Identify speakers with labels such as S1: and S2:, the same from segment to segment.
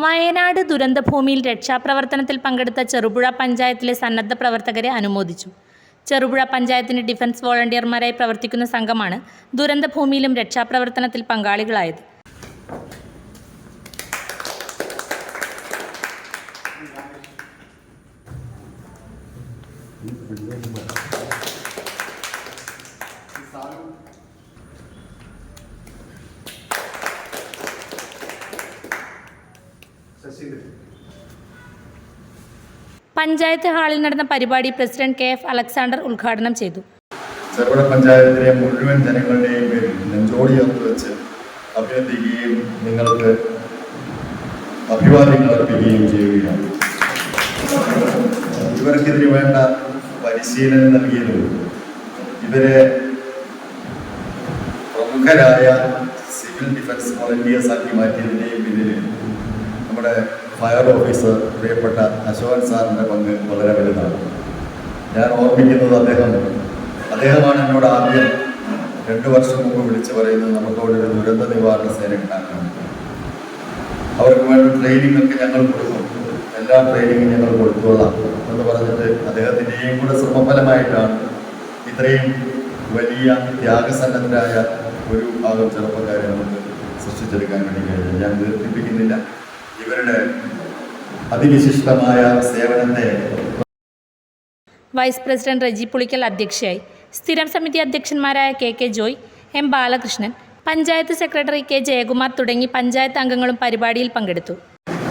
S1: വയനാട് ദുരന്തഭൂമിയിൽ രക്ഷാപ്രവർത്തനത്തിൽ പങ്കെടുത്ത ചെറുപുഴ പഞ്ചായത്തിലെ സന്നദ്ധ പ്രവർത്തകരെ അനുമോദിച്ചു. ചെറുപുഴ പഞ്ചായത്തിന്റെ ഡിഫൻസ് വോളണ്ടിയർമാരായി പ്രവർത്തിക്കുന്ന സംഘമാണ് ദുരന്തഭൂമിയിലും രക്ഷാപ്രവർത്തനത്തിൽ പങ്കാളികളായത്. പഞ്ചായത്ത് ഹാളിൽ നടന്ന പരിപാടി പ്രസിഡന്റ് കെ എഫ് അലക്സാണ്ടർ ഉദ്ഘാടനം ചെയ്തു.
S2: ചെറുപുഴ പഞ്ചായത്തിലെ മുഴുവൻ ജനങ്ങളുടെയും പേരിൽ നെഞ്ചോടി വെച്ച് അഭ്യർത്ഥിക്കുകയും നിങ്ങൾക്ക് അഭിവാദ്യങ്ങൾ അർപ്പിക്കുകയും ചെയ്യുകയാണ്. ഇവർക്കെതിരെ വേണ്ട പരിശീലനം നൽകിയതും ഇവരെ പ്രമുഖരായ സിവിൽ ഡിഫൻസ് വോളണ്ടിയേഴ്സ് ആക്കി മാറ്റിയതിന്റെയും പിന്നിൽ നമ്മുടെ ഫയർ ഓഫീസർ പ്രിയപ്പെട്ട അശോകൻ സാറിന്റെ പങ്ക് വളരെ വലുതാണ്. ഞാൻ ഓർമ്മിക്കുന്നത് അദ്ദേഹം അദ്ദേഹമാണ് എന്നോട് ആദ്യം രണ്ടു വർഷം മുമ്പ് വിളിച്ചു പറയുന്നത് നമുക്കവിടെ ഒരു ദുരന്ത നിവാരണ സേന ഉണ്ടാക്കണം. അവർക്ക് വേണ്ട ട്രെയിനിങ് ഒക്കെ ഞങ്ങൾ കൊടുക്കും. എല്ലാ ട്രെയിനിങ്ങും ഞങ്ങൾ കൊടുത്തോളാം എന്ന് പറഞ്ഞിട്ട് അദ്ദേഹത്തിന്റെയും കൂടെ ശ്രമഫലമായിട്ടാണ് ഇത്രയും വലിയ ത്യാഗസന്നദ്ധരായ ഒരു ഭാഗം ചെറുപ്പക്കാരെ നമുക്ക് സൃഷ്ടിച്ചെടുക്കാൻ വേണ്ടി കഴിഞ്ഞു ഞാൻ ദീർഘിപ്പിക്കുന്നില്ല. ഇവരുടെ അതിവിശിഷ്ടമായ സേവനത്തെ
S1: വൈസ് പ്രസിഡന്റ് റജി പുളിക്കൽ അധ്യക്ഷയായി. സ്ഥിരം സമിതി അധ്യക്ഷന്മാരായ K K Joy M Balakrishnan panchayat secretary K Jayakumar തുടങ്ങി പഞ്ചായത്ത് അംഗങ്ങളും പരിപാടിയിൽ പങ്കെടുത്തു.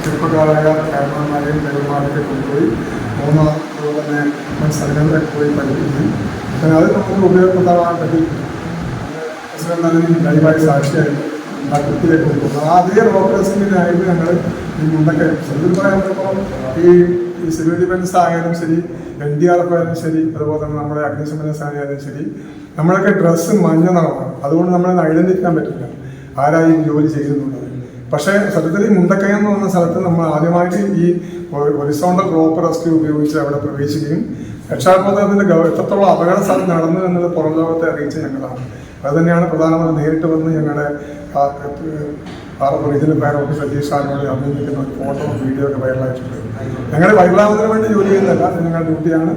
S3: ചെറുപ്പക്കാരായ കാരണവന്മാരെയും പെരുമാറൊക്കെ കൊണ്ടുപോയി മൂന്ന് അതുപോലെ തന്നെ മുൻ സ്ഥലങ്ങളിലൊക്കെ പോയി പഠിപ്പിക്കും അപ്പോൾ അത് നമുക്ക് ഉപയോഗപ്രദമാകാൻ പറ്റി പ്രസിഡന്റ് അതിന് ലൈവായി സാക്ഷിയായി ആ കുട്ടിയിലേക്ക് കൊണ്ടുപോകുന്നത് ആ അതേ ഓപ്പറേഷനിലായിരുന്നു ഞങ്ങൾ ഈ മുണ്ടൊക്കെ. ശരിക്കും പറയുമ്പോൾ ഈ ഈ സിവിൽ ഡിഫൻസ് ആയാലും ശരി എൻ ഡി ആർ എഫ് ആയാലും ശരി അതുപോലെ തന്നെ നമ്മുടെ അഗ്നിശമന സേന ശരി നമ്മളൊക്കെ ഡ്രസ്സ് മഞ്ഞ നിറമാണ്. അതുകൊണ്ട് നമ്മളെ ഐഡന്റിഫിക്കാൻ പറ്റില്ല. ആരായി ജോലി ചെയ്യുന്നുള്ളത്. പക്ഷേ സത്യത്തിൽ ഈ മുണ്ടക്കയം എന്ന് പറഞ്ഞ സ്ഥലത്ത് നമ്മൾ ആദ്യമായിട്ട് ഈ ഒറിസോണ്ടൽ റോപ്പ് റെസ്ക്യൂ ഉപയോഗിച്ച് അവിടെ പ്രവേശിക്കുകയും രക്ഷാപ്രവർത്തനത്തിന്റെ ഗൗ എത്രത്തോളം അപകട സ്ഥലം നടന്നു എന്നുള്ളത് പുറം ലോകത്തെ അറിയിച്ച ഞങ്ങളാണ്. അത് തന്നെയാണ് പ്രധാനമന്ത്രി നേരിട്ട് വന്ന് ഞങ്ങളുടെ റീജിയണൽ ഇതിന് ഓഫീസ് സതീഷ് സാറിനോട് അഭിനന്ദിക്കുന്ന. ഒരു ഫോട്ടോ വീഡിയോ ഒക്കെ വൈറലായിട്ടുണ്ട് ഞങ്ങൾ വൈറലാവുന്നതിന് വേണ്ടി ജോലി ചെയ്യുന്നതല്ല ഞങ്ങളുടെ ഡ്യൂട്ടിയാണ്.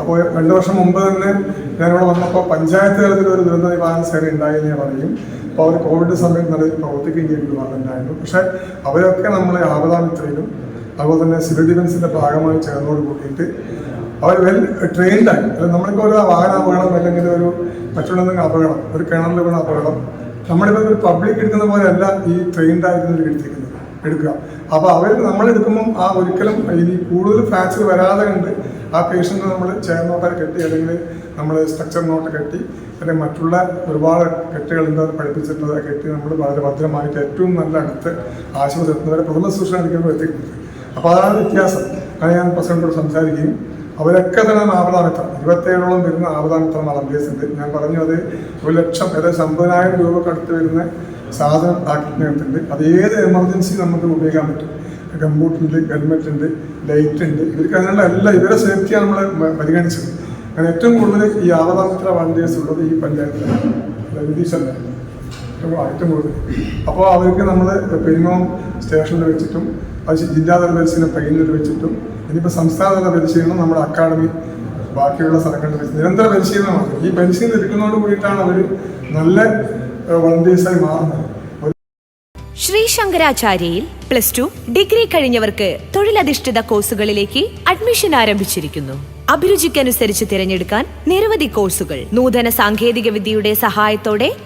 S3: അപ്പോൾ രണ്ട് വർഷം മുമ്പ് തന്നെ ഞാനിവിടെ വന്നപ്പോൾ പഞ്ചായത്ത് തലത്തിൽ ഒരു ദുരന്ത നിവാരണ സേന ഉണ്ടായി എന്ന് ഞാൻ പറയും. അപ്പോൾ അവർ കോവിഡ് സമയത്ത് നല്ല പ്രവർത്തിക്കുകയും ചെയ്തിട്ട് വന്നിട്ടുണ്ടായിരുന്നു പക്ഷേ അവരൊക്കെ നമ്മളെ ആപദാമിത്രയിലും അതുപോലെ തന്നെ സിവിൽ ഡിഫൻസിന്റെ ഭാഗമായി ചേർന്നോട് കൂട്ടിയിട്ട് അവർ വെൽ ട്രെയിൻഡായി അല്ലെങ്കിൽ അല്ല നമ്മളിപ്പോൾ ഒരു വാഹന അപകടം അല്ലെങ്കിൽ ഒരു മറ്റുള്ള അപകടം ഒരു കിണറിൽ വീണ അപകടം നമ്മളിപ്പോൾ ഒരു പബ്ലിക് എടുക്കുന്ന പോലെയല്ല ഈ ട്രെയിൻഡ് ആയിരുന്നവർ എടുത്തിരിക്കുന്നത്. എടുക്കുക. അപ്പോൾ അവർ നമ്മൾ എടുക്കുമ്പോൾ ആ ഒരിക്കലും ഇനി കൂടുതൽ ഫ്രാക്ചർ വരാതെ കണ്ട് ആ പേഷ്യന്റ് നമ്മൾ ചെയർ നോട്ടൊക്കെ കെട്ടി അല്ലെങ്കിൽ നമ്മൾ സ്ട്രക്ചർ നോട്ട് കെട്ടി അല്ലെങ്കിൽ മറ്റുള്ള ഒരുപാട് കെട്ടുകൾ എന്താ പഠിപ്പിച്ചിട്ടുള്ളത് കെട്ടി നമ്മൾ വളരെ ഭദ്രമായിട്ട് ഏറ്റവും നല്ല അടുത്ത് ആശുപത്രി എത്തുന്നവരെ പ്രഥമ ശുശ്രൂഷ എടുക്കുമ്പോൾ എത്തിക്കുന്നത് അപ്പോൾ അതാണ് വ്യത്യാസം. അത് ഞാൻ പ്രസിഡന്റോട് സംസാരിക്കുകയും അവരൊക്കെ തന്നെ ആപദാമിത്രം ഇരുപത്തേഴോളം വരുന്ന വളണ്ടിയേഴ്സ് ഉണ്ട് ഞാൻ പറഞ്ഞു അത് ഒരു ലക്ഷം ഏകദേശം അമ്പതിനായിരം രൂപക്ക് അടുത്ത് വരുന്ന സാധനം ആക്കിയിട്ടുണ്ട് അത് ഏത് എമർജൻസി നമുക്ക് ഉപയോഗിക്കാൻ പറ്റും? കമ്പ്യൂട്ടർ ഉണ്ട് ഹെൽമെറ്റ് ഉണ്ട് ലൈറ്റ് ഉണ്ട്. ഇവർക്ക് അതിനുള്ള എല്ലാ ഇവരെ സേഫ്റ്റിയാണ് നമ്മൾ പരിഗണിച്ചത്. അങ്ങനെ ഏറ്റവും കൂടുതൽ ഈ ആവതാമിത്ര വളണ്ടിയേഴ്സ് ഉള്ളത് ഈ പഞ്ചായത്തിലാണ്. വിദേശല്ല ഏറ്റവും ഏറ്റവും കൂടുതൽ. അപ്പോൾ അവർക്ക് നമ്മൾ പെരുമം സ്റ്റേഷനിൽ വെച്ചിട്ടും അത് ജില്ലാതല പരിശീലനം ട്രെയിനിൽ വെച്ചിട്ടും ഇനിയിപ്പോൾ സംസ്ഥാനതല പരിശീലനം നമ്മുടെ അക്കാഡമി ബാക്കിയുള്ള സ്ഥലങ്ങളിൽ വെച്ച് നിരന്തര പരിശീലനമാണ്. ഈ പരിശീലനം എടുക്കുന്നതോട് കൂടിയിട്ടാണ് അവർ നല്ല വളണ്ടിയേഴ്സായി മാറുന്നത്.
S4: ശ്രീ ശങ്കരാചാര്യയിൽ പ്ലസ് ടു ഡിഗ്രി കഴിഞ്ഞവർക്ക് തൊഴിലധിഷ്ഠിത കോഴ്സുകളിലേക്ക് അഡ്മിഷൻ ആരംഭിച്ചിരിക്കുന്നു. അഭിരുചിക്കനുസരിച്ച് തിരഞ്ഞെടുക്കാൻ നിരവധി കോഴ്സുകൾ. നൂതന സാങ്കേതിക വിദ്യയുടെ സഹായത്തോടെ